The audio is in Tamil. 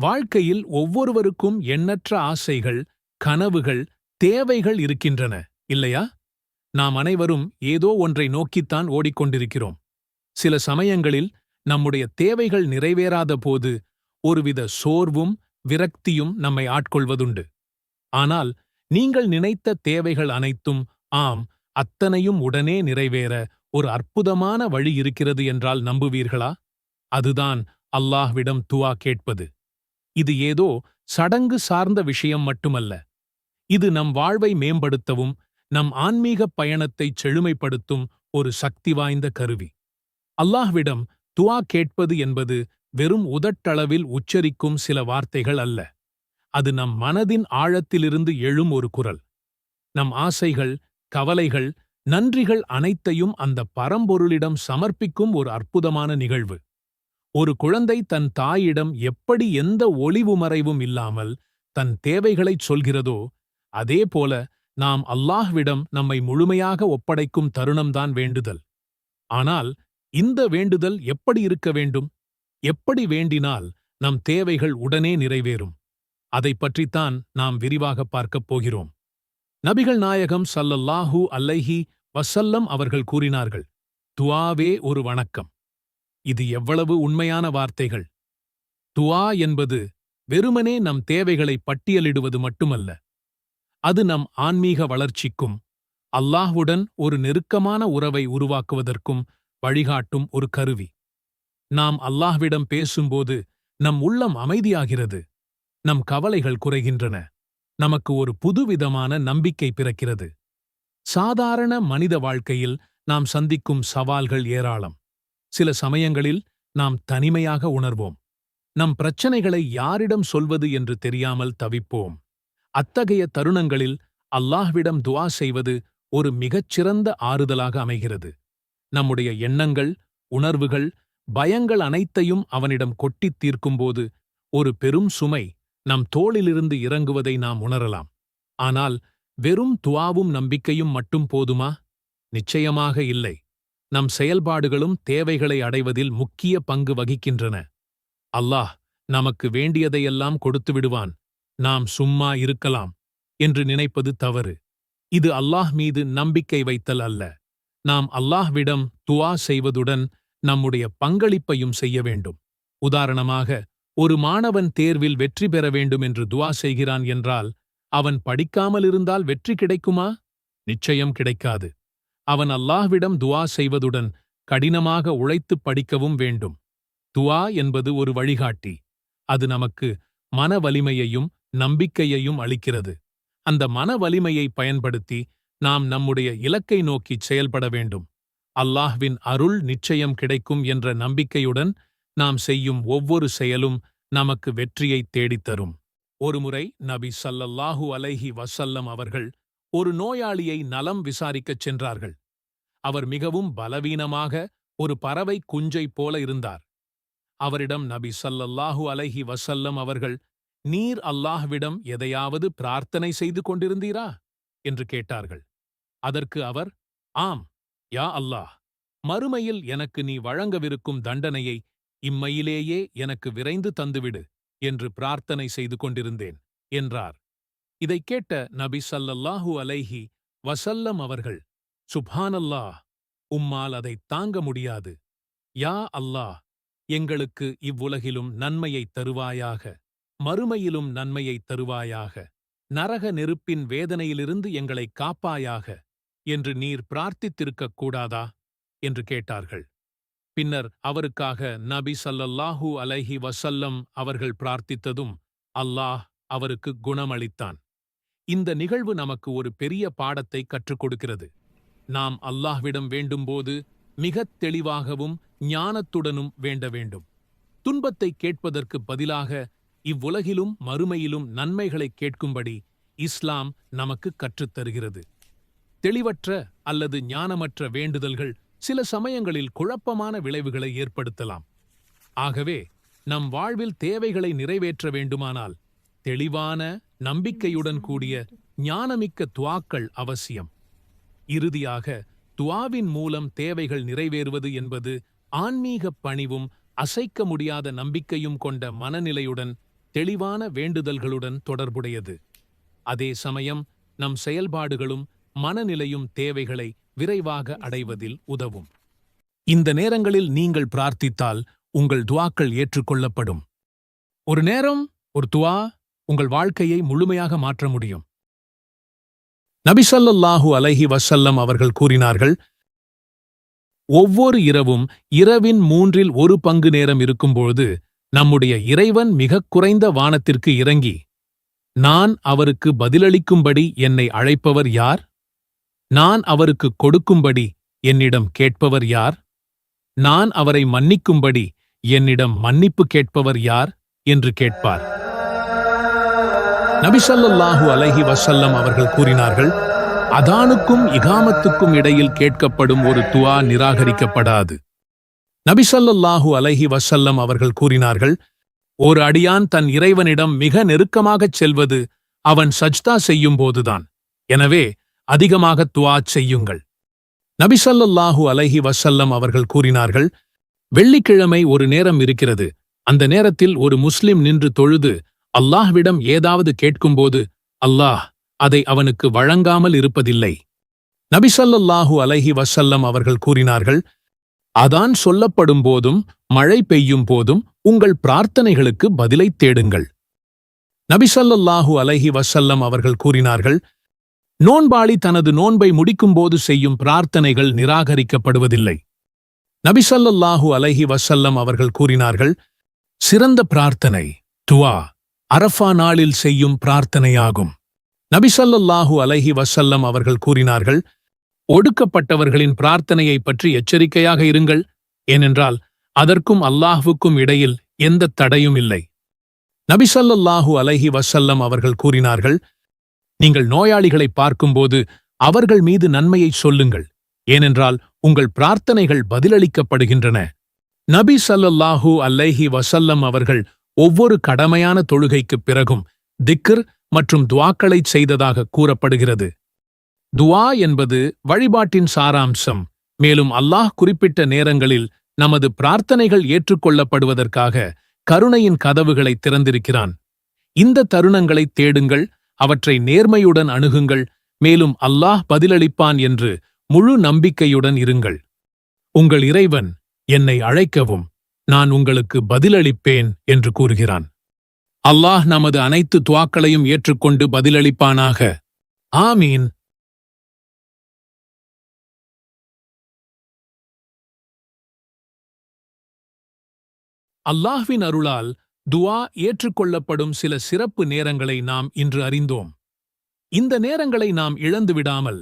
வாழ்க்கையில் ஒவ்வொருவருக்கும் எண்ணற்ற ஆசைகள் கனவுகள் தேவைகள் இருக்கின்றன இல்லையா? நாம் அனைவரும் ஏதோ ஒன்றை நோக்கித்தான் ஓடிக்கொண்டிருக்கிறோம். சில சமயங்களில் நம்முடைய தேவைகள் நிறைவேறாத போது ஒருவித சோர்வும் விரக்தியும் நம்மை ஆட்கொள்வதுண்டு. ஆனால் நீங்கள் நினைத்த தேவைகள் அனைத்தும் ஆம் அத்தனையும் உடனே நிறைவேற ஒரு அற்புதமான வழி இருக்கிறது என்றால் நம்புவீர்களா? அதுதான் அல்லாஹ்விடம் துவா கேட்பது. இது ஏதோ சடங்கு சார்ந்த விஷயம் மட்டுமல்ல. இது நம் வாழ்வை மேம்படுத்தவும் நம் ஆன்மீகப் பயணத்தைச் செழுமைப்படுத்தும் ஒரு சக்தி வாய்ந்த கருவி. அல்லாஹ்விடம் துவா கேட்பது என்பது வெறும் உதட்டளவில் உச்சரிக்கும் சில வார்த்தைகள் அல்ல. அது நம் மனதின் ஆழத்திலிருந்து எழும் ஒரு குரல். நம் ஆசைகள் கவலைகள் நன்றிகள் அனைத்தையும் அந்த பரம்பொருளிடம் சமர்ப்பிக்கும் ஒரு அற்புதமான நிகழ்வு. ஒரு குழந்தை தன் தாயிடம் எப்படி எந்த ஒளிவு மறைவும் இல்லாமல் தன் தேவைகளைச் சொல்கிறதோ அதேபோல நாம் அல்லாஹ்விடம் நம்மை முழுமையாக ஒப்படைக்கும் தருணம்தான் வேண்டுதல். ஆனால் இந்த வேண்டுதல் எப்படி இருக்க வேண்டும்? எப்படி வேண்டினால் நம் தேவைகள் உடனே நிறைவேறும். அதைப் பற்றித்தான் நாம் விரிவாக பார்க்கப் போகிறோம். நபிகள் நாயகம் சல்லல்லாஹூ அல்லைஹி வசல்லம் அவர்கள் கூறினார்கள் துவாவே ஒரு வணக்கம். இது எவ்வளவு உண்மையான வார்த்தைகள். துவா என்பது வெறுமனே நம் தேவைகளை பட்டியலிடுவது மட்டுமல்ல. அது நம் ஆன்மீக வளர்ச்சிக்கும் அல்லாஹ்வுடன் ஒரு நெருக்கமான உறவை உருவாக்குவதற்கும் வழிகாட்டும் ஒரு கருவி. நாம் அல்லாஹ்விடம் பேசும்போது நம் உள்ளம் அமைதியாகிறது. நம் கவலைகள் குறைகின்றன. நமக்கு ஒரு புதுவிதமான நம்பிக்கை பிறக்கிறது. சாதாரண மனித வாழ்க்கையில் நாம் சந்திக்கும் சவால்கள் ஏராளம். சில சமயங்களில் நாம் தனிமையாக உணர்வோம். நம் பிரச்சனைகளை யாரிடம் சொல்வது என்று தெரியாமல் தவிப்போம். அத்தகைய தருணங்களில் அல்லாஹ்விடம் துவா செய்வது ஒரு மிகச்சிறந்த ஆறுதலாக அமைகிறது. நம்முடைய எண்ணங்கள் உணர்வுகள் பயங்கள் அனைத்தையும் அவனிடம் கொட்டித் தீர்க்கும்போது ஒரு பெரும் சுமை நம் தோளிலிருந்து இறங்குவதை நாம் உணரலாம். ஆனால் வெறும் துவாவும் நம்பிக்கையும் மட்டும் போதுமா? நிச்சயமாக இல்லை. நம் செயல்பாடுகளும் தேவைகளை அடைவதில் முக்கிய பங்கு வகிக்கின்றன. அல்லாஹ் நமக்கு வேண்டியதையெல்லாம் கொடுத்து விடுவான். நாம் சும்மா இருக்கலாம் என்று நினைப்பது தவறு. இது அல்லாஹ் மீது நம்பிக்கை வைத்தல் அல்ல. நாம் அல்லாஹ்விடம் துவா செய்வதுடன் நம்முடைய பங்களிப்பையும் செய்ய வேண்டும். உதாரணமாக ஒரு மாணவன் தேர்வில் வெற்றி பெற வேண்டும் என்று துவா செய்கிறான் என்றால் அவன் படிக்காமல் இருந்தால் வெற்றி கிடைக்குமா? நிச்சயம் கிடைக்காது. அவன் அல்லாஹ்விடம் துவா செய்வதுடன் கடினமாக உழைத்துப் படிக்கவும் வேண்டும். துவா என்பது ஒரு வழிகாட்டி. அது நமக்கு மன வலிமையையும் நம்பிக்கையையும் அளிக்கிறது. அந்த மன வலிமையை பயன்படுத்தி நாம் நம்முடைய இலக்கை நோக்கிச் செயல்பட வேண்டும். அல்லாஹ்வின் அருள் நிச்சயம் கிடைக்கும் என்ற நம்பிக்கையுடன் நாம் செய்யும் ஒவ்வொரு செயலும் நமக்கு வெற்றியைத் தேடித்தரும். ஒருமுறை நபி சல்லல்லாஹு அலைஹி வசல்லம் அவர்கள் ஒரு நோயாளியை நலம் விசாரிக்கச் சென்றார்கள். அவர் மிகவும் பலவீனமாக ஒரு பறவை குஞ்சை போல இருந்தார். அவரிடம் நபி சல்லல்லாஹு அலைஹி வசல்லம் அவர்கள் நீர் அல்லாஹ்விடம் எதையாவது பிரார்த்தனை செய்து கொண்டிருந்தீரா? என்று கேட்டார்கள். அதற்கு அவர் ஆம் யா அல்லாஹ் மறுமையில் எனக்கு நீ வழங்கவிருக்கும் தண்டனையை இம்மையிலேயே எனக்கு விரைந்து தந்துவிடு என்று பிரார்த்தனை செய்து கொண்டிருந்தேன் என்றார். இதைக் கேட்ட நபி சல்லல்லாஹூ அலைஹி வசல்லம் அவர்கள் சுபானல்லாஹ் உம்மால் அதைத் தாங்க முடியாது. யா அல்லாஹ் எங்களுக்கு இவ்வுலகிலும் நன்மையைத் தருவாயாக மறுமையிலும் நன்மையைத் தருவாயாக நரக நெருப்பின் வேதனையிலிருந்து எங்களை காப்பாயாக என்று நீர் பிரார்த்தித்திருக்கக் கூடாதா? என்று கேட்டார்கள். பின்னர் அவருக்காக நபி சல்லல்லாஹூ அலைஹி வசல்லம் அவர்கள் பிரார்த்தித்ததும் அல்லாஹ் அவருக்கு குணமளித்தான். இந்த நிகழ்வு நமக்கு ஒரு பெரிய பாடத்தை கற்றுக் கொடுக்கிறது நாம் அல்லாஹ்விடம் வேண்டும்போது மிகத் தெளிவாகவும் ஞானத்துடனும் வேண்ட வேண்டும். துன்பத்தை கேட்பதற்கு பதிலாக இவ்வுலகிலும் மறுமையிலும் நன்மைகளைக் கேட்கும்படி இஸ்லாம் நமக்கு கற்றுத்தருகிறது. தெளிவற்ற அல்லது ஞானமற்ற வேண்டுதல்கள் சில சமயங்களில் குழப்பமான விளைவுகளை ஏற்படுத்தலாம். ஆகவே நம் வாழ்வில் தேவைகளை நிறைவேற்ற வேண்டுமானால் தெளிவான நம்பிக்கையுடன் கூடிய ஞானமிக்க துவாக்கள் அவசியம். இறுதியாக துவாவின் மூலம் தேவைகள் நிறைவேறுவது என்பது ஆன்மீகப் பணிவும் அசைக்க முடியாத நம்பிக்கையும் கொண்ட மனநிலையுடன் தெளிவான வேண்டுதல்களுடன் தொடர்புடையது. அதே சமயம் நம் செயல்பாடுகளும் மனநிலையும் தேவைகளை விரைவாக அடைவதில் உதவும். இந்த நேரங்களில் நீங்கள் பிரார்த்தித்தால் உங்கள் துவாக்கள் ஏற்றுக்கொள்ளப்படும். ஒரு நேரம் ஒரு துவா உங்கள் வாழ்க்கையை முழுமையாக மாற்ற முடியும். நபிசல்லாஹு அலைஹி வசல்லம் அவர்கள் கூறினார்கள் ஒவ்வொரு இரவும் இரவின் மூன்றில் ஒரு பங்கு நேரம் இருக்கும்பொழுது நம்முடைய இறைவன் மிகக் குறைந்த வானத்திற்கு இறங்கி நான் அவருக்கு பதிலளிக்கும்படி என்னை அழைப்பவர் யார்? நான் அவருக்கு கொடுக்கும்படி என்னிடம் கேட்பவர் யார்? நான் அவரை மன்னிக்கும்படி என்னிடம் மன்னிப்பு கேட்பவர் யார்? என்று கேட்பார். நபிசல்லாஹு அலஹி வசல்லம் அவர்கள் கூறினார்கள் அதானுக்கும் இகாமத்துக்கும் இடையில் கேட்கப்படும் ஒரு துவா நிராகரிக்கப்படாது. நபிசல்லாஹு அலஹி வசல்லம் அவர்கள் கூறினார்கள் ஒரு அடியான் தன் இறைவனிடம் மிக நெருக்கமாகச் செல்வது அவன் சஜ்தா செய்யும் போதுதான். எனவே அதிகமாக துவா செய்யுங்கள். நபிசல்லாஹு அலஹி வசல்லம் அவர்கள் கூறினார்கள் வெள்ளிக்கிழமை ஒரு நேரம் இருக்கிறது. அந்த நேரத்தில் ஒரு முஸ்லிம் நின்று தொழுது அல்லாஹ்விடம் ஏதாவது கேட்கும்போது அல்லாஹ் அதை அவனுக்கு வழங்காமல் இருப்பதில்லை. நபிசல்லாஹு அலைஹி வசல்லம் அவர்கள் கூறினார்கள் அதான் சொல்லப்படும் போதும் மழை பெய்யும் போதும் உங்கள் பிரார்த்தனைகளுக்கு பதிலைத் தேடுங்கள். நபிசல்லாஹு அலைஹி வசல்லம் அவர்கள் கூறினார்கள் நோன்பாளி தனது நோன்பை முடிக்கும்போது செய்யும் பிரார்த்தனைகள் நிராகரிக்கப்படுவதில்லை. நபிசல்லாஹு அலைஹி வசல்லம் அவர்கள் கூறினார்கள் சிறந்த பிரார்த்தனை துவா அரஃபா நாளில் செய்யும் பிரார்த்தனையாகும். நபிசல்லாஹு அலைஹி வசல்லம் அவர்கள் கூறினார்கள் ஒடுக்கப்பட்டவர்களின் பிரார்த்தனையை பற்றி எச்சரிக்கையாக இருங்கள். ஏனென்றால் அதற்கும் அல்லாஹுக்கும் இடையில் எந்த தடையும் இல்லை. நபிசல்லாஹு அலைஹி வசல்லம் அவர்கள் கூறினார்கள் நீங்கள் நோயாளிகளை பார்க்கும்போது அவர்கள் மீது நன்மையை சொல்லுங்கள். ஏனென்றால் உங்கள் பிரார்த்தனைகள் பதிலளிக்கப்படுகின்றன. நபி சல்லல்லாஹூ அல்லைஹி வசல்லம் அவர்கள் ஒவ்வொரு கடமையான தொழுகைக்குப் பிறகும் திக்ர் மற்றும் துவாக்களைச் செய்ததாக கூறப்படுகிறது. துவா என்பது வழிபாட்டின் சாராம்சம். மேலும் அல்லாஹ் குறிப்பிட்ட நேரங்களில் நமது பிரார்த்தனைகள் ஏற்றுக்கொள்ளப்படுவதற்காக கருணையின் கதவுகளை திறந்திருக்கிறான். இந்த தருணங்களை தேடுங்கள் அவற்றை நேர்மையுடன் அணுகுங்கள் மேலும் அல்லாஹ் பதிலளிப்பான் என்று முழு நம்பிக்கையுடன் இருங்கள். உங்கள் இறைவன் என்னை அழைக்கவும். நான் உங்களுக்கு பதிலளிப்பேன் என்று கூறுகிறான். அல்லாஹ் நமது அனைத்து துவாக்களையும் ஏற்றுக்கொண்டு பதிலளிப்பானாக. ஆமீன். அல்லாஹ்வின் அருளால் துவா ஏற்றுக்கொள்ளப்படும் சில சிறப்பு நேரங்களை நாம் இன்று அறிந்தோம். இந்த நேரங்களை நாம் இழந்து விடாமல்